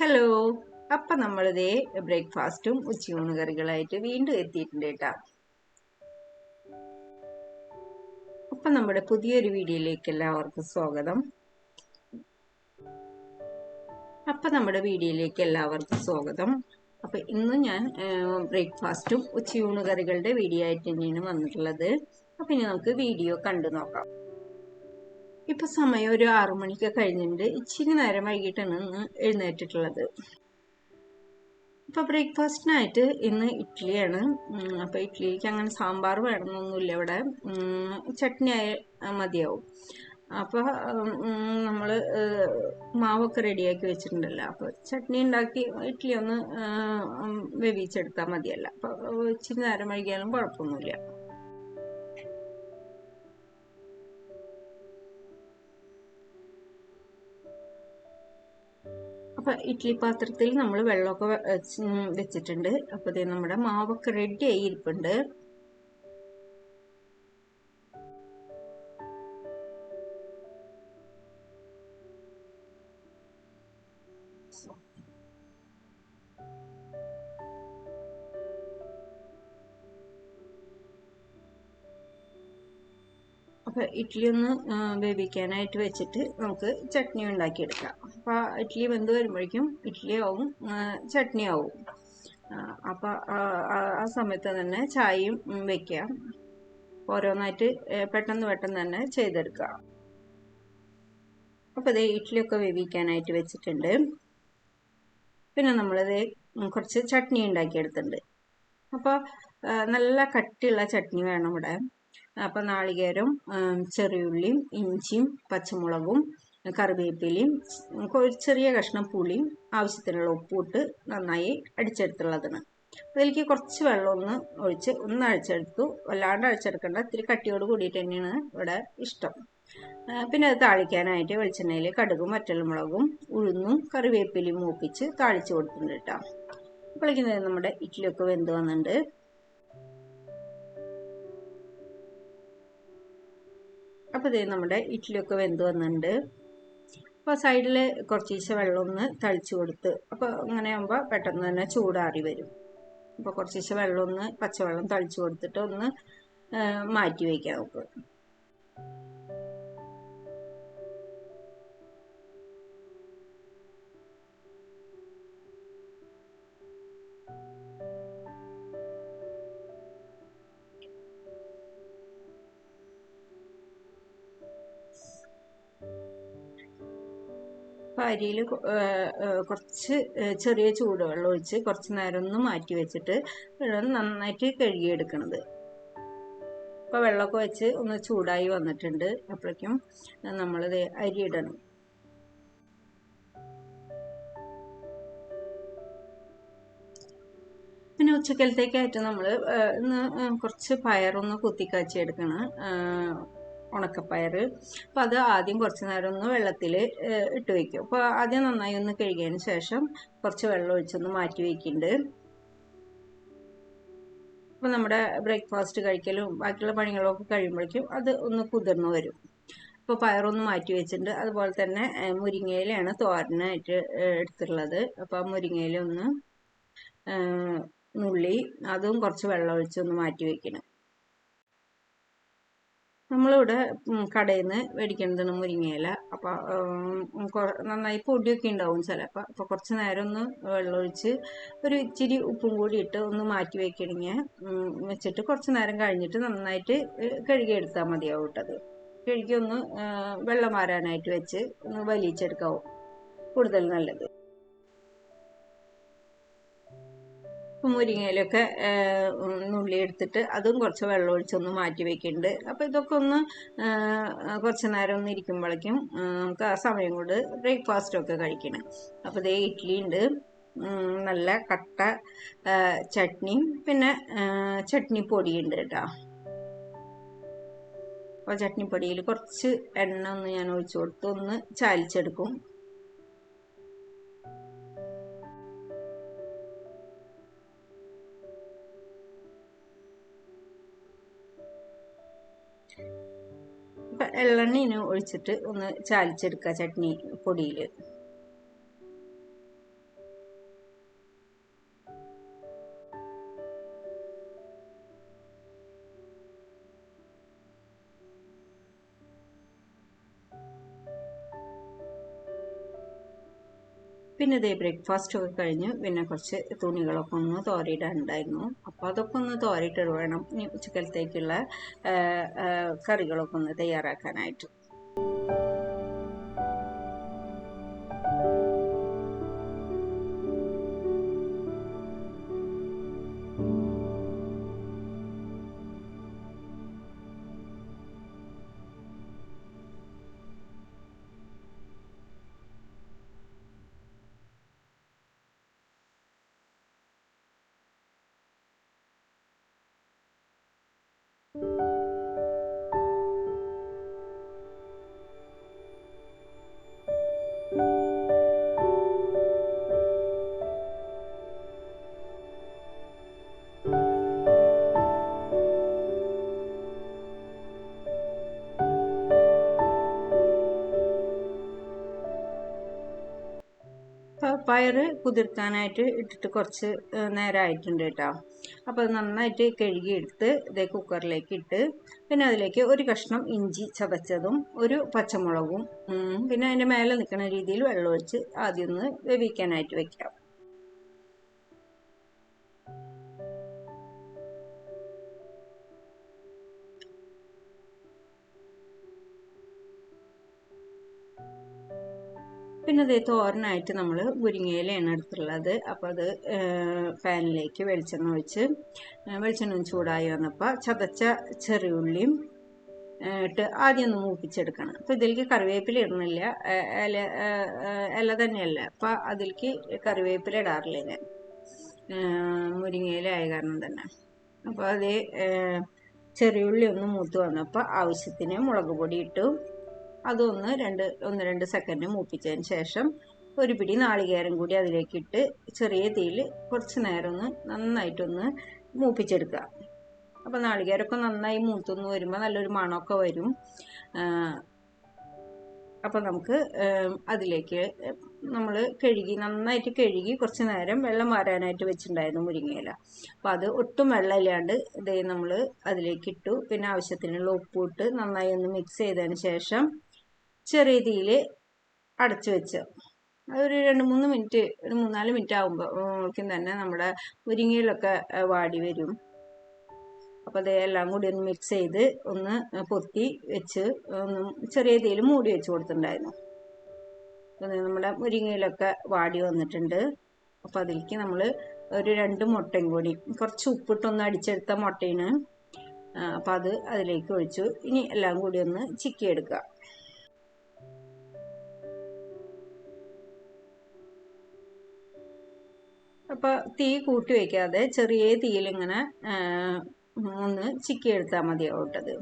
Hello. അപ്പൊ നമ്മളിതേ ബ്രേക്ക്ഫാസ്റ്റും ഉച്ചയൂണ് കറികളായിട്ട് വീണ്ടും എത്തിയിട്ടുണ്ട് കേട്ടാ. അപ്പൊ നമ്മുടെ പുതിയൊരു വീഡിയോയിലേക്ക് എല്ലാവർക്കും സ്വാഗതം. അപ്പൊ നമ്മുടെ വീഡിയോയിലേക്ക് എല്ലാവർക്കും സ്വാഗതം. അപ്പൊ ഇന്ന് ഞാൻ ബ്രേക്ക്ഫാസ്റ്റും ഉച്ചയൂണ് കറികളുടെ വീഡിയോ ആയിട്ട് തന്നെയാണ് വന്നിട്ടുള്ളത്. അപ്പൊ ഇനി നമുക്ക് വീഡിയോ കണ്ടു നോക്കാം. ഇപ്പൊ സമയം ഒരു ആറു മണിക്ക് കഴിഞ്ഞിട്ടുണ്ട്. ഇച്ചിരി നേരം വൈകിട്ടാണ് ഇന്ന് എഴുന്നേറ്റിട്ടുള്ളത്. ഇപ്പൊ ബ്രേക്ക്ഫാസ്റ്റിനായിട്ട് ഇന്ന് ഇഡ്ഡലിയാണ് അപ്പൊ ഇഡ്ഡലിക്ക് അങ്ങനെ സാമ്പാർ വേണമെന്നൊന്നുമില്ല ഇവിടെ. ചട്നി ആയ മതിയാവും. അപ്പൊ നമ്മൾ മാവൊക്കെ റെഡിയാക്കി വെച്ചിട്ടുണ്ടല്ലോ. അപ്പൊ ചട്നി ഉണ്ടാക്കി ഇഡ്ഡലി ഒന്ന് വേവിച്ചെടുത്താൽ മതിയല്ല. അപ്പൊ ഇച്ചിരി നേരം വൈകിയാലും കുഴപ്പമൊന്നുമില്ല. ഇഡ്ഡലി പാത്രത്തിൽ നമ്മൾ വെള്ളമൊക്കെ വെച്ചിട്ടുണ്ട്. അപ്പോൾ ഇത് നമ്മുടെ മാവൊക്കെ റെഡി ആയി അപ്പൊ ഇഡ്ഡലി ഒന്ന് വേവിക്കാനായിട്ട് വെച്ചിട്ട് നമുക്ക് ചട്നി ഉണ്ടാക്കിയെടുക്കാം. അപ്പോൾ ഇഡ്ഡലി വെന്ത് വരുമ്പോഴേക്കും ഇഡ്ഡലി ആവും ചട്നി ആവും. അപ്പോൾ ആ സമയത്ത് തന്നെ ചായയും വെക്കാം ഓരോന്നായിട്ട് പെട്ടെന്ന് പെട്ടെന്ന് തന്നെ ചെയ്തെടുക്കുക. അപ്പോൾ ഇതേ ഇഡ്ഡലിയൊക്കെ വേവിക്കാനായിട്ട് വെച്ചിട്ടുണ്ട്. പിന്നെ നമ്മളിത് കുറച്ച് ചട്നി ഉണ്ടാക്കിയെടുത്തിട്ടുണ്ട്. അപ്പോൾ നല്ല കട്ടിയുള്ള ചട്നി വേണം ഇവിടെ. അപ്പം നാളികേരം ചെറിയുള്ളിയും ഇഞ്ചിയും പച്ചമുളകും കറിവേപ്പിലയും ഒരു ചെറിയ കഷ്ണം പുളിയും ആവശ്യത്തിനുള്ള ഉപ്പിട്ട് നന്നായി അടിച്ചെടുത്തുള്ളതാണ്. അതിലേക്ക് കുറച്ച് വെള്ളം ഒന്ന് ഒഴിച്ച് ഒന്ന് അഴിച്ചെടുത്തു. വല്ലാണ്ട് അഴിച്ചെടുക്കേണ്ട ഇത്തിരി കട്ടിയോട് കൂടിയിട്ട് തന്നെയാണ് ഇവിടെ ഇഷ്ടം. പിന്നെ അത് താളിക്കാനായിട്ട് വെളിച്ചെണ്ണയിൽ കടുകും വറ്റൽമുളകും ഉഴുന്നും കറിവേപ്പിലയും മൂപ്പിച്ച് താളിച്ച് കൊടുത്തിട്ടുണ്ട് കേട്ടോ. അപ്പോഴേക്കും നമ്മുടെ ഇഡ്ഡലിയൊക്കെ വെന്ത് വന്നിട്ടുണ്ട്. അപ്പോൾ ഇതേ നമ്മുടെ ഇഡ്ഡലിയൊക്കെ വെന്ത് വന്നിട്ടുണ്ട്. അപ്പോൾ സൈഡിൽ കുറച്ചീശ വെള്ളം ഒന്ന് തളിച്ചു കൊടുത്ത് അപ്പോൾ അങ്ങനെ ആകുമ്പോൾ പെട്ടെന്ന് തന്നെ ചൂടാറി വരും. അപ്പോൾ കുറച്ചീശ വെള്ളം ഒന്ന് പച്ചവെള്ളം തളിച്ചു കൊടുത്തിട്ട് ഒന്ന് മാറ്റി വയ്ക്കാം നമുക്ക്. അരിയിൽ കുറച്ച് ചെറിയ ചൂടുവെള്ളം ഒഴിച്ച് കുറച്ച് നേരം ഒന്ന് മാറ്റി വെച്ചിട്ട് വെള്ളം നന്നായിട്ട് കഴുകിയെടുക്കണത്. ഇപ്പം വെള്ളമൊക്കെ വെച്ച് ഒന്ന് ചൂടായി വന്നിട്ടുണ്ട്. അപ്പോഴേക്കും നമ്മളിത് അരി ഇടണം പിന്നെ ഉച്ചക്കലത്തേക്കായിട്ട് നമ്മൾ ഇന്ന് കുറച്ച് പയറൊന്ന് കുത്തിക്കാച്ചി എടുക്കണം ഉണക്കപ്പയർ അപ്പോൾ അത് ആദ്യം കുറച്ച് നേരം ഒന്ന് വെള്ളത്തിൽ ഇട്ട് വയ്ക്കും അപ്പോൾ ആദ്യം നന്നായി ഒന്ന് കഴുകിയതിന് ശേഷം കുറച്ച് വെള്ളം ഒഴിച്ചൊന്ന് മാറ്റി വയ്ക്കുന്നുണ്ട് അപ്പോൾ നമ്മുടെ ബ്രേക്ക്ഫാസ്റ്റ് കഴിക്കലും ബാക്കിയുള്ള പണികളൊക്കെ കഴിയുമ്പോഴേക്കും അത് ഒന്ന് കുതിർന്നു വരും. അപ്പോൾ പയറൊന്ന് മാറ്റി വെച്ചിട്ടുണ്ട്. അതുപോലെ തന്നെ മുരിങ്ങയിലാണ് തോരനായിട്ട് എടുത്തിട്ടുള്ളത്. അപ്പോൾ ആ മുരിങ്ങയില ഒന്ന് നുള്ളി അതും കുറച്ച് വെള്ളം ഒഴിച്ചൊന്ന് മാറ്റി വയ്ക്കണം നമ്മളിവിടെ കടയിൽ നിന്ന് മേടിക്കുന്നതാണ് മുരിങ്ങയില. അപ്പോൾ നന്നായി പൊടിയൊക്കെ ഉണ്ടാവും ചിലപ്പോൾ അപ്പോൾ കുറച്ച് നേരം ഒന്ന് വെള്ളമൊഴിച്ച് ഒരു ഇച്ചിരി ഉപ്പും കൂടി ഇട്ട് ഒന്ന് മാറ്റി വയ്ക്കണമെങ്കിൽ വെച്ചിട്ട് കുറച്ച് നേരം കഴിഞ്ഞിട്ട് നന്നായിട്ട് കഴുകി എടുത്താൽ മതിയാവും ഇട്ടത് കഴുകി ഒന്ന് വെള്ളം മാറാനായിട്ട് വെച്ച് ഒന്ന് വലിയിച്ചെടുക്കാവും കൂടുതൽ നല്ലത്. മുരിങ്ങയിലൊക്കെ നുള്ളി എടുത്തിട്ട് അതും കുറച്ച് വെള്ളം ഒഴിച്ചൊന്ന് മാറ്റി വെക്കുന്നുണ്ട് അപ്പോൾ ഇതൊക്കെ ഒന്ന് കുറച്ച് നേരം ഒന്ന് ഇരിക്കുമ്പോഴേക്കും നമുക്ക് ആ സമയം കൊണ്ട് ബ്രേക്ക്ഫാസ്റ്റൊക്കെ കഴിക്കണം. അപ്പോൾ ഇതേ ഇഡ്ഡലി ഉണ്ട് നല്ല കട്ട ചട്നിയും പിന്നെ ചട്നി ഉണ്ട് കേട്ടോ. അപ്പോൾ ചട്നിപ്പൊടിയിൽ കുറച്ച് എണ്ണ ഒന്ന് ഞാൻ ഒഴിച്ചു കൊടുത്ത് ഒന്ന് ചാലിച്ചെടുക്കും. അപ്പം എള്ളെണ്ണ ഒഴിച്ചിട്ട് ഒന്ന് ചാലിച്ചെടുക്കുക ചട്നി പൊടിയിൽ പിന്നെ ഇതേ ബ്രേക്ക്ഫാസ്റ്റ് ഒക്കെ കഴിഞ്ഞ് പിന്നെ കുറച്ച് തുണികളൊക്കെ ഒന്ന് തോരയിടാനുണ്ടായിരുന്നു. അപ്പോൾ അതൊക്കെ ഒന്ന് തോരയിട്ട് വേണം. ഇനി ഉച്ചക്കലത്തേക്കുള്ള കറികളൊക്കെ ഒന്ന് തയ്യാറാക്കാനായിട്ട്. you പയറ് കുതിർക്കാനായിട്ട് ഇട്ടിട്ട് കുറച്ച് നേരമായിട്ടുണ്ട് കേട്ടോ. അപ്പോൾ അത് നന്നായിട്ട് കഴുകിയെടുത്ത് ഇതേ കുക്കറിലേക്ക് ഇട്ട് പിന്നെ അതിലേക്ക് ഒരു കഷ്ണം ഇഞ്ചി ചതച്ചതും ഒരു പച്ചമുളകും പിന്നെ അതിന്റെ മേലെ നിൽക്കുന്ന രീതിയിൽ വെള്ളമൊഴിച്ച് ആദ്യം ഒന്ന് വേവിക്കാനായിട്ട് വെക്കാം. പിന്നെ അതേ തോരനായിട്ട് നമ്മൾ മുരിങ്ങയിലയാണ് എടുത്തുള്ളത് അപ്പോൾ അത് പാനിലേക്ക് വെളിച്ചെണ്ണ ഒഴിച്ച് വെളിച്ചെണ്ണ ചൂടായി വന്നപ്പോൾ ചതച്ച ചെറിയുള്ളിയും ഇട്ട് ആദ്യം ഒന്ന് മൂപ്പിച്ചെടുക്കണം. അപ്പോൾ ഇതിലേക്ക് കറിവേപ്പില ഇടുന്നില്ല. ഇല ഇല തന്നെയല്ല. അപ്പോൾ അതിലേക്ക് കറിവേപ്പില ഇടാറില്ല ഞാൻ. മുരിങ്ങയില ആയ കാരണം തന്നെ. അപ്പോൾ അതേ ചെറിയ ചെറിയുള്ളി ഒന്ന് മൂത്ത് വന്നപ്പോൾ ആവശ്യത്തിന് മുളക് പൊടി ഇട്ടു. അതൊന്ന് രണ്ട് ഒന്ന് രണ്ട് സെക്കൻഡ് മൂപ്പിച്ചതിന് ശേഷം ഒരു പിടി നാളികേരം കൂടി അതിലേക്കിട്ട് ചെറിയ തീയിൽ കുറച്ച് നേരം ഒന്ന് നന്നായിട്ടൊന്ന് മൂപ്പിച്ചെടുക്കുക. അപ്പോൾ നാളികേരമൊക്കെ നന്നായി മൂത്തൊന്ന് വരുമ്പോൾ നല്ലൊരു മണമൊക്കെ വരും. അപ്പോൾ നമുക്ക് അതിലേക്ക് നമ്മൾ കഴുകി നന്നായിട്ട് കഴുകി കുറച്ച് നേരം വെള്ളം വാരാനായിട്ട് വെച്ചിട്ടുണ്ടായിരുന്നു മുരിങ്ങയില. അപ്പോൾ അത് ഒട്ടും വെള്ളമില്ലാണ്ട് ഇതേ നമ്മൾ അതിലേക്ക് ഇട്ടു പിന്നെ ആവശ്യത്തിനുള്ള ഉപ്പ് ഇട്ട് നന്നായി ഒന്ന് മിക്സ് ചെയ്തതിന് ശേഷം ചെറിയ തീയിൽ അടച്ചു വെച്ച്. ഒരു രണ്ട് മൂന്ന് മിനിറ്റ് ഒരു മൂന്നാൽ മിനിറ്റ് ആകുമ്പോഴേക്കും തന്നെ നമ്മുടെ മുരിങ്ങയിലൊക്കെ വാടി വരും. അപ്പോൾ അത് എല്ലാം കൂടി ഒന്ന് മിക്സ് ചെയ്ത് ഒന്ന് പൊത്തി വെച്ച് ഒന്ന് ചെറിയ തീയിൽ മൂടി വെച്ച് കൊടുത്തിട്ടുണ്ടായിരുന്നു. നമ്മുടെ മുരിങ്ങയിലൊക്കെ വാടി വന്നിട്ടുണ്ട്. അപ്പോൾ അതിലേക്ക് നമ്മൾ ഒരു രണ്ട് മുട്ടയും കൂടി കുറച്ച് ഉപ്പിട്ടൊന്ന് അടിച്ചെടുത്ത മുട്ടയാണ്. അപ്പോൾ അത് അതിലേക്ക് ഒഴിച്ചു. ഇനി എല്ലാം കൂടി ഒന്ന് ചിക്കിയെടുക്കുക. അപ്പോൾ തീ കൂട്ടി വെക്കാതെ ചെറിയ തീയിൽ ഇങ്ങനെ ഒന്ന് ചിക്കി എടുത്താൽ മതിയാവട്ടത്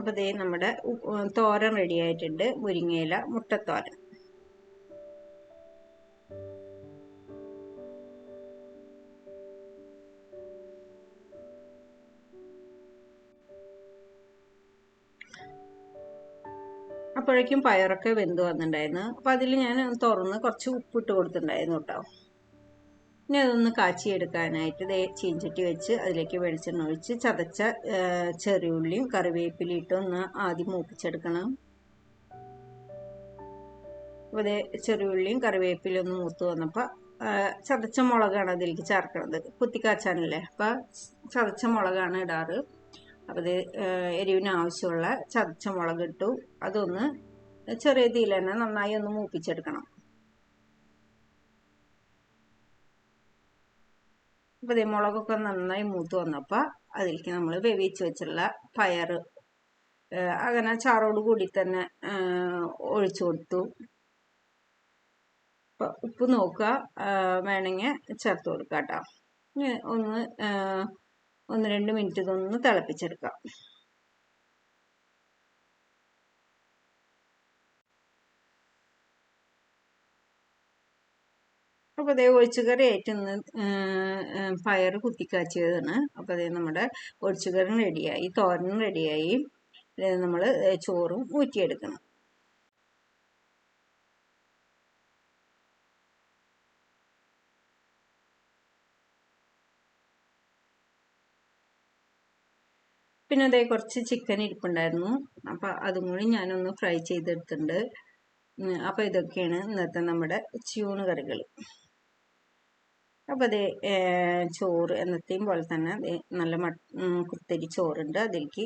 അപ്പൊ അപ്പോൾ ദേ നമ്മുടെ തോരൻ റെഡി ആയിട്ടുണ്ട്. മുരിങ്ങയില മുട്ടത്തോരൻ. അപ്പോഴേക്കും പയറൊക്കെ വെന്ത് വന്നിട്ടുണ്ടായിരുന്നു. അപ്പോൾ അതിൽ ഞാൻ തുറന്ന് കുറച്ച് ഉപ്പിട്ട് കൊടുത്തിട്ടുണ്ടായിരുന്നു കേട്ടോ. ഇനി അതൊന്ന് കാച്ചിയെടുക്കാനായിട്ട് ദേ ചീഞ്ചട്ടി വെച്ച് അതിലേക്ക് വെളിച്ചെണ്ണ ഒഴിച്ച് ചതച്ച ചെറിയ ചെറിയുള്ളിയും കറിവേപ്പിലയും ഇട്ട് ഒന്ന് ആദ്യം മൂപ്പിച്ചെടുക്കണം. അപ്പോൾ ദേ ചെറിയുള്ളിയും കറിവേപ്പിലയും ഒന്ന് മൂത്ത് വന്നപ്പോൾ ചതച്ച മുളകാണ് അതിലേക്ക് ചേർക്കുന്നത് കുത്തിക്കാച്ചാനല്ലേ? അപ്പോൾ ചതച്ച മുളകാണ് ഇടാറ്. അപ്പോൾ ഇത് എരിവിന് ആവശ്യമുള്ള ചതച്ച മുളക് ഇട്ടു അതൊന്ന് ചെറിയ തീയിൽ തന്നെ നന്നായി ഒന്ന് മൂപ്പിച്ചെടുക്കണം. അപ്പോൾ ഇതേ മുളകൊക്കെ നന്നായി മൂത്ത് വന്നപ്പോൾ അതിലേക്ക് നമ്മൾ വേവിച്ച് വെച്ചുള്ള പയർ അങ്ങനെ ചാറോട് കൂടി തന്നെ ഒഴിച്ചു കൊടുത്തു. ഉപ്പ് നോക്കുക വേണമെങ്കിൽ ചേർത്ത് കൊടുക്കുക കേട്ടോ ഒന്ന് ഒന്ന് രണ്ട് മിനിറ്റ് ഇതൊന്ന് തിളപ്പിച്ചെടുക്കാം. അപ്പോൾ അതേ ഒഴിച്ചുകറി ആയിട്ട് ഇന്ന് പയർ കുത്തിക്കാച്ചിയതാണ്. അപ്പോൾ അതേ നമ്മുടെ ഒഴിച്ചുകറി റെഡിയായി തോരനും റെഡിയായി നമ്മൾ ചോറും ഊറ്റിയെടുക്കണം. പിന്നെ അതേ കുറച്ച് ചിക്കൻ ഇരിപ്പുണ്ടായിരുന്നു. അപ്പം അതും കൂടി ഞാനൊന്ന് ഫ്രൈ ചെയ്തെടുത്തിട്ടുണ്ട്. അപ്പോൾ ഇതൊക്കെയാണ് ഇന്നത്തെ നമ്മുടെ ചൂണ് കറികൾ അപ്പോൾ അതേ ചോറ് എന്നത്തെയും പോലെ തന്നെ ദേ നല്ല മ കുത്തരി ചോറുണ്ട്. അതിലേക്ക്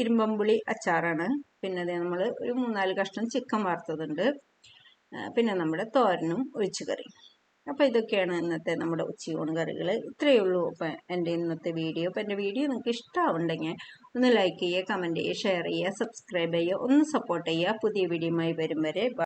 ഇരുമ്പമ്പുളി അച്ചാറാണ്. പിന്നെ അതേ നമ്മൾ ഒരു മൂന്നാൽ കഷ്ണം ചിക്കൻ വറുത്തതുണ്ട്. പിന്നെ നമ്മുടെ തോരനും ഒഴിച്ചു കറി അപ്പോൾ ഇതൊക്കെയാണ് ഇന്നത്തെ നമ്മുടെ ഉച്ചയൂണ് കറികൾ ഇത്രയേ ഉള്ളൂ. അപ്പം എന്റെ ഇന്നത്തെ വീഡിയോ. അപ്പോൾ എന്റെ വീഡിയോ നിങ്ങൾക്ക് ഇഷ്ടമാവുണ്ടെങ്കിൽ ഒന്ന് ലൈക്ക് ചെയ്യുക കമന്റ് ചെയ്യുക ഷെയർ ചെയ്യുക സബ്സ്ക്രൈബ് ചെയ്യുക ഒന്ന് സപ്പോർട്ട് ചെയ്യുക. പുതിയ വീഡിയോയുമായി വരും വരെ